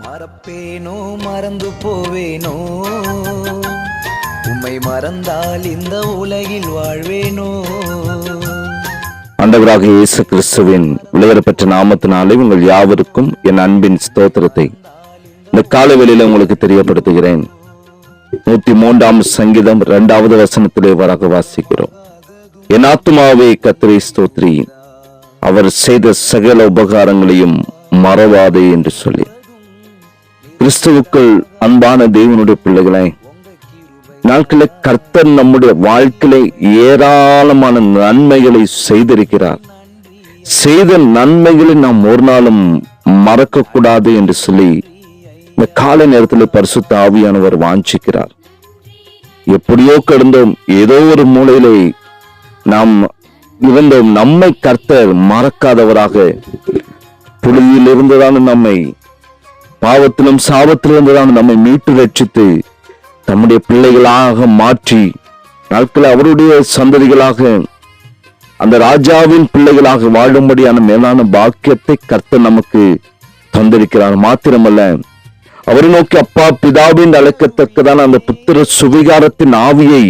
மறப்பேனோ மறந்து போவேனோ? உம்மை மறந்தால் இந்த உலகில் வாழ்வேனோ? ஆண்டவராக இயேசு கிறிஸ்துவின் விளையாடப்பட்ட நாமத்தினாலே உங்கள் யாவருக்கும் என் அன்பின் ஸ்தோத்திரத்தை இந்த காலவெளியில உங்களுக்கு தெரியப்படுத்துகிறேன். நூத்தி மூன்றாம் சங்கீதம் இரண்டாவது வசனத்திலே வராக வாசிக்கிறோம். என் ஆத்துமாவே கத்திரை ஸ்தோத்ரி அவர் செய்த சகல உபகாரங்களையும் மறவாதே என்று சொல்லி. கிறிஸ்துவுக்குள் அன்பான தேவனுடைய பிள்ளைகளை நாட்கள கர்த்தர் நம்முடைய வாழ்க்கையில ஏராளமான நன்மைகளை செய்திருக்கிறார். செய்த நன்மைகளை நாம் ஒரு நாளும் மறக்க கூடாது என்று சொல்லி இந்த கால நேரத்தில் பரிசுத்த ஆவியானவர் வாஞ்சிக்கிறார். எப்படியோ கிடந்தோம் ஏதோ ஒரு மூலையிலே நாம் இருந்தோம். நம்மை கர்த்தர் மறக்காதவராக புலியில் இருந்துதான் நம்மை பாவத்திலும் சாபத்திலிருந்துதான் நம்மை மீட்டு ரட்சித்து தம்முடைய பிள்ளைகளாக மாற்றி நாட்கள் அவருடைய சந்ததிகளாக அந்த ராஜாவின் பிள்ளைகளாக வாழும்படியான மேலான பாக்கியத்தை கர்த்தர் நமக்கு தந்திருக்கிறார். மாத்திரமல்ல அவரை நோக்கி அப்பா பிதாவின் அழைக்கத்தக்கதான அந்த புத்திர சுவிகாரத்தின் ஆவியை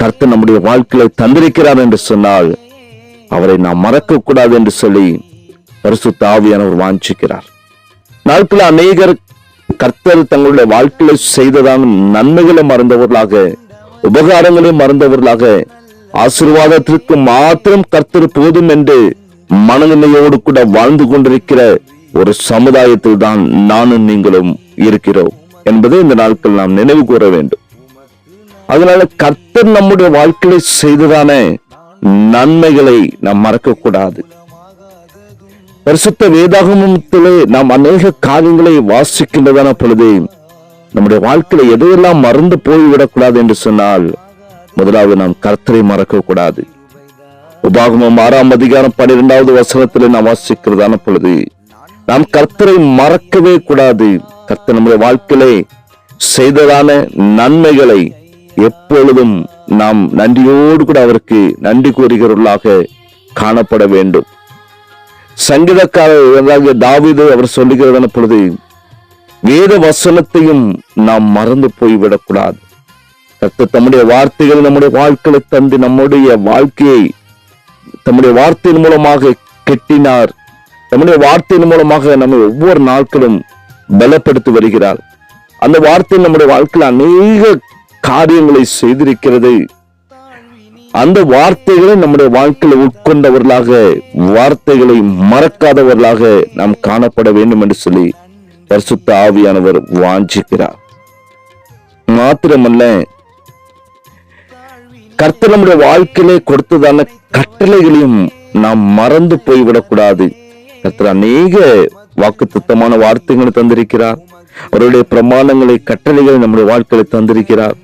கர்த்தர் நம்முடைய வாழ்க்கையில தந்திருக்கிறார் என்று சொன்னால் அவரை நாம் மறக்க கூடாது என்று சொல்லி பரிசுத்த ஆவியானவர் வாஞ்சிக்கிறார். நாட்கள் அநேகர் கர்த்தர் தங்களுடைய வாழ்க்கையில செய்ததான நன்மைகளை மறந்தவர்களாக உபகாரங்களை மறந்தவர்களாக ஆசீர்வாதத்திற்கு மாத்திரம் கர்த்தர் போதும் என்று மனநிலையோடு கூட வாழ்ந்து கொண்டிருக்கிற ஒரு சமுதாயத்தில் தான் நானும் நீங்களும் இருக்கிறோம் என்பதை இந்த நாட்கள் நாம் நினைவு கூற வேண்டும். அதனால கர்த்தர் நம்முடைய வாழ்க்கையில செய்ததான நன்மைகளை நாம் மறக்க கூடாது பரிசுத்த வேதாகமத்திலே நாம் அநேக காரியங்களை வாசிக்கின்றதான பொழுது நம்முடைய வாழ்க்கையில எதையெல்லாம் மறந்து போய்விடக்கூடாது என்று சொன்னால் முதலாவது நாம் கர்த்தரை மறக்க கூடாது உபாகமம் ஆறாம் அதிகாரம் பன்னிரெண்டாவது வசனத்திலே நாம் வாசிக்கிறதான பொழுது நாம் கர்த்தரை மறக்கவே கூடாது. கர்த்தர் நம்முடைய வாழ்க்கையிலே செய்ததான நன்மைகளை எப்பொழுதும் நாம் நன்றியோடு கூட அவருக்கு நன்றி கூறுகிறவர்களாக காணப்பட வேண்டும். சங்கீதக்காரர் தாவிது அவர் சொல்லுகிறதான பொழுது வேத வசனத்தையும் நாம் மறந்து போய்விடக்கூடாது. கத்து தம்முடைய வார்த்தைகள் நம்முடைய வாழ்க்கையை தந்து நம்முடைய வாழ்க்கையை தம்முடைய வார்த்தையின் மூலமாக கெட்டினார். நம்முடைய வார்த்தையின் மூலமாக நம்ம ஒவ்வொரு நாட்களும் பலப்படுத்தி வருகிறார். அந்த வார்த்தை நம்முடைய வாழ்க்கையில் அநேக காரியங்களை செய்திருக்கிறது. அந்த வார்த்தைகளை நம்முடைய வாழ்க்கையில் உட்கொண்டவர்களாக வார்த்தைகளை மறக்காதவர்களாக நாம் காணப்பட வேண்டும் என்று சொல்லி பரிசுத்த ஆவியானவர் வாஞ்சிக்கிறார். மாத்திரமல்ல கர்த்தர் நம்முடைய வாழ்க்கையிலே கொடுத்ததான கட்டளைகளையும் நாம் மறந்து போய்விடக்கூடாது. கர்த்தர் அநேக வாக்கு வார்த்தைகளை தந்திருக்கிறார். அவருடைய பிரமாணங்களை கட்டளைகளை நம்முடைய வாழ்க்கையில தந்திருக்கிறார்.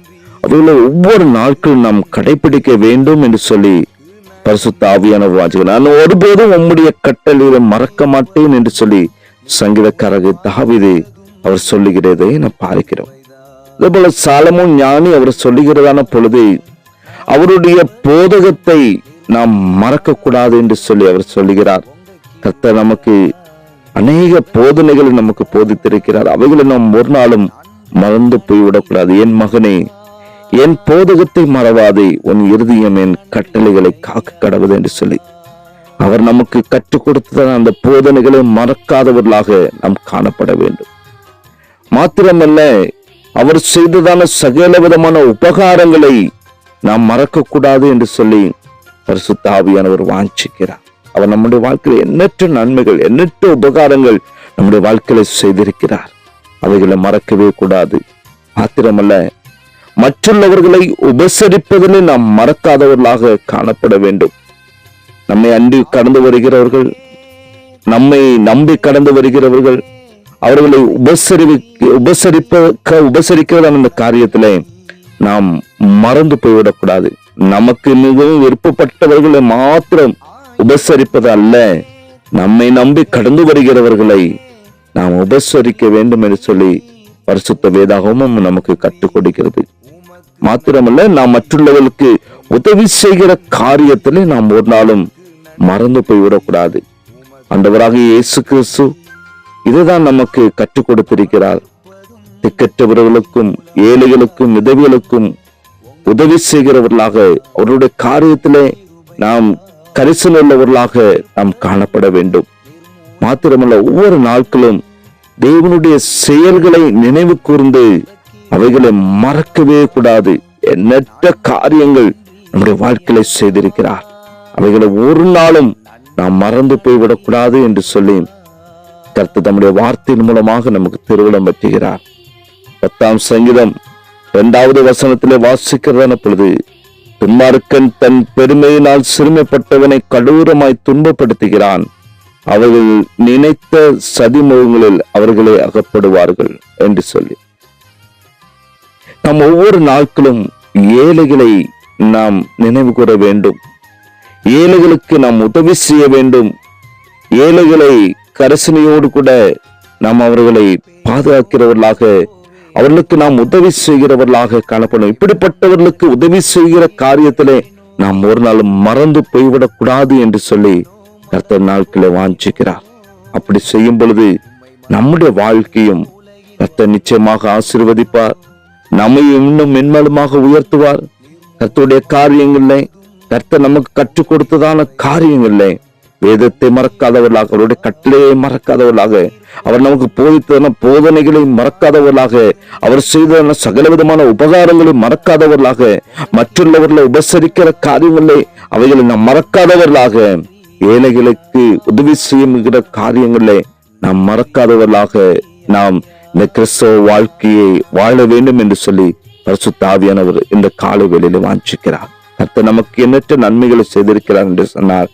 அவைகளை ஒவ்வொரு நாட்களும் நாம் கடைபிடிக்க வேண்டும் என்று சொல்லி பரிசுத்த ஆவியானவர் வாஞ்சுகிறார். நான் ஒருபோதும் உம்முடைய கட்டளைகளை மறக்க மாட்டேன் என்று சொல்லி சங்கீதக்காரகு தாவிது அவர் சொல்லுகிறதை நான் பார்க்கிறோம். அதே போல சாலமும் ஞானி அவர் சொல்லுகிறதான பொழுது அவருடைய போதகத்தை நாம் மறக்க கூடாது என்று சொல்லி அவர் சொல்லுகிறார். கத்த நமக்கு அநேக போதனைகளை நமக்கு போதித்திருக்கிறார். அவைகளை நாம் ஒரு நாளும் மறந்து போய்விடக்கூடாது. என் மகனே என் போதகத்தை மறவாதே உன் இருதயம் என் கட்டளைகளை காக்க கடவுது என்று சொல்லி. அவர் நமக்கு கற்றுக் கொடுத்த அந்த போதனைகளை மறக்காதவர்களாக நாம் காணப்பட வேண்டும். மாத்திரமல்ல அவர் செய்ததான சகல விதமான உபகாரங்களை நாம் மறக்கக்கூடாது என்று சொல்லி பரிசுத்தாவியானவர் வாஞ்சிக்கிறார். அவர் நம்முடைய வாழ்க்கையில் எண்ணற்ற நன்மைகள் எண்ணற்ற உபகாரங்கள் நம்முடைய வாழ்க்கையில செய்திருக்கிறார். அவைகளை மறக்கவே கூடாது. மாத்திரமல்ல மற்றுள்ளவர்களை உபசரிப்பதனை நாம் மறக்காதவர்களாக காணப்பட வேண்டும். நம்மை அண்டி கடந்து வருகிறவர்கள் நம்மை நம்பி கடந்து வருகிறவர்கள் அவர்களை உபசரி உபசரிப்ப உபசரிக்கிறதான அந்த காரியத்திலே நாம் மறந்து போய்விடக்கூடாது. நமக்கு மிகவும் விருப்பப்பட்டவர்களை மாத்திரம் உபசரிப்பது அல்ல. நம்மை நம்பி கடந்து வருகிறவர்களை நாம் உபசரிக்க வேண்டும் என்று சொல்லி பரிசுத்த வேதாகமும் நமக்கு கற்றுக் கொடுக்கிறது. மாத்திரமல்ல நாம் மற்றுள்ளவர்களுக்கு உதவி செய்கிற காரியத்திலே நாம் ஒரு நாளும் மறந்து போய்விடக்கூடாது. அந்தவராக இயேசு கிறிஸ்து இதுதான் நமக்கு கற்றுக் கொடுத்திருக்கிறார். திக்கற்றவர்களுக்கும் ஏழைகளுக்கும் விதவிகளுக்கும் உதவி செய்கிறவர்களாக அவருடைய காரியத்திலே நாம் கரிசல் உள்ளவர்களாக நாம் காணப்பட வேண்டும். மாத்திரமல்ல ஒவ்வொரு நாட்களும் தேவனுடைய செயல்களை நினைவு கூர்ந்து அவைகளை மறக்கவே கூடாது. எண்ணற்ற காரியங்கள் நம்முடைய வாழ்க்கையில செய்திருக்கிறார். அவைகளை ஒரு நாளும் நாம் மறந்து போய்விடக்கூடாது என்று சொல்லி கர்த்தர் தம்முடைய வார்த்தையின் மூலமாக நமக்கு திருவிழம் பற்றுகிறார் பத்தாம் சங்கீதம் இரண்டாவது வசனத்திலே வாசிக்கிறதான பொழுது துன்மார்க்கன் தன் பெருமையினால் சிறுமைப்பட்டவனை கடூரமாய் துன்பப்படுத்துகிறான். அவர்கள் நினைத்த சதிமுகங்களில் அவர்களே அகப்படுவார்கள் என்று சொல்லி. நாம் ஒவ்வொரு நாட்களும் ஏழைகளை நாம் நினைவு கூற வேண்டும். ஏழைகளுக்கு நாம் உதவி செய்ய வேண்டும். ஏழைகளை கரசனையோடு கூட நாம் அவர்களை பாதுகாக்கிறவர்களாக அவர்களுக்கு நாம் உதவி செய்கிறவர்களாக காணப்படும். இப்படிப்பட்டவர்களுக்கு உதவி செய்கிற காரியத்திலே நாம் ஒரு நாள் மறந்து போய்விடக் கூடாது என்று சொல்லி கர்த்தர் நாட்களை வாஞ்சிக்கிறார். அப்படி செய்யும் பொழுது நம்முடைய வாழ்க்கையும் கர்த்தர் நிச்சயமாக ஆசீர்வதிப்பார். நம்மை இன்னும் மென்மலுமாக உயர்த்துவார். கர்த்தருடைய காரியங்களே கர்த்தர் நமக்கு கற்றுக் கொடுத்ததான காரியங்களே வேதத்தை மறக்காதவர்களாக அவருடைய கட்டளையை மறக்காதவர்களாக அவர் நமக்கு போதித்ததான போதனைகளை மறக்காதவர்களாக அவர் செய்ததான சகலவிதமான உபகாரங்களை மறக்காதவர்களாக மற்றுள்ளவர்களை உபசரிக்கிற காரியங்களை அவைகளை நாம் மறக்காதவர்களாக ஏழைகளுக்கு உதவி செய்யுகிற காரியங்களை நாம் மறக்காதவர்களாக நாம் இந்த கிறிஸ்தவ வாழ்க்கையை வாழ வேண்டும் என்று சொல்லி பரிசுத்தாவியானவர் இந்த காலை வேளையில வாஞ்சிக்கிறார். கர்த்தர் நமக்கு எண்ணற்ற நன்மைகளை செய்திருக்கிறார் என்று சொன்னார்.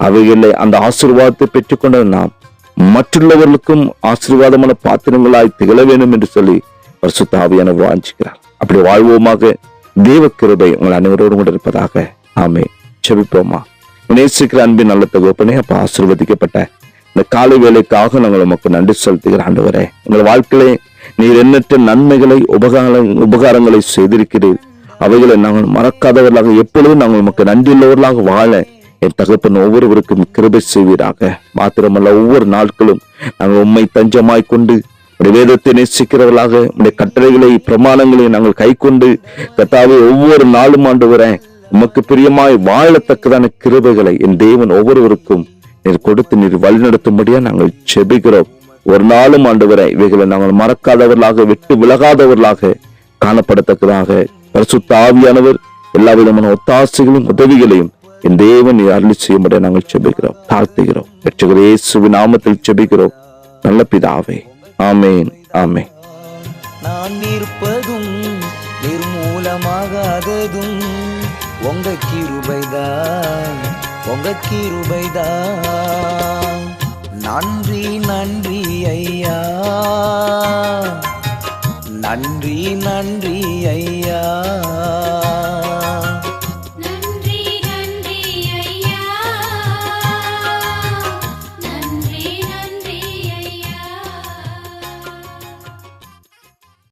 அவைகளை அந்த ஆசீர்வாதத்தை பெற்றுக்கொண்ட நாம் மற்றுள்ளவர்களுக்கும் ஆசீர்வாதமான பாத்திரங்களாய் திகழ வேண்டும் என்று சொல்லி பரிசுத்தாவியானவர் வாஞ்சிக்கிறார். அப்படி வாழ்வோமாக தேவ கிருபை உங்கள் அனைவரோடும் கூட இருப்பதாக. ஆமே செபிப்போமா? நேசிக்கிற அன்பின் நல்ல தகவப்பனே அப்ப ஆசிர்வதிக்கப்பட்ட இந்த காலை வேலைக்காக நாங்கள் உமக்கு நன்றி செலுத்துகிற ஆண்டவரே. எங்கள் வாழ்க்கையிலே நீர் எண்ணற்ற நன்மைகளை உபகார உபகாரங்களை செய்திருக்கிறீர். அவைகளை நாங்கள் மறக்காதவர்களாக எப்பொழுதும் நாங்கள் உமக்கு நன்றியுள்ளவர்களாக வாழ என் தகப்பன் ஒவ்வொருவருக்கும் கிருபை செய்வீராக. மாத்திரமல்ல ஒவ்வொரு நாட்களும் நாங்கள் உண்மை தஞ்சமாய் கொண்டு வேதத்தை நேசிக்கிறவர்களாக உடைய கட்டளைகளை பிரமாணங்களை நாங்கள் கை கொண்டு கத்தாவை ஒவ்வொரு நாளும் ஆண்டு வரேன் உமக்கு பிரியமாய் வாழத்தக்கதான கிருபைகளை என் தேவன் ஒவ்வொருவருக்கும் நீர் கொடுத்து நீர் வழிநடத்தும்படியா நாங்கள் செபிக்கிறோம். ஒரு நாளும் ஆண்டு வரை இவைகளை நாங்கள் மறக்காதவர்களாக விட்டு விலகாதவர்களாக காணப்படத்தக்கதாக. பரிசுத்த ஆவியானவர் எல்லா விதமான ஒத்தாசைகளும் உதவிகளையும் என் தேவன் நீர் அருளி செய்யும்படியா நாங்கள் செபிக்கிறோம் தாழ்த்துகிறோம் ரட்சகர் இயேசுவின் நாமத்தில் செபிக்கிறோம். நல்ல பிதாவே ஆமேன் ஆமே நான் நிற்பதும் நிர்மூலமாகாததும் உங்க கிருபைதான். உங்க கிருபைதான் நன்றி நன்றி ஐயா. நன்றி நன்றி ஐயா.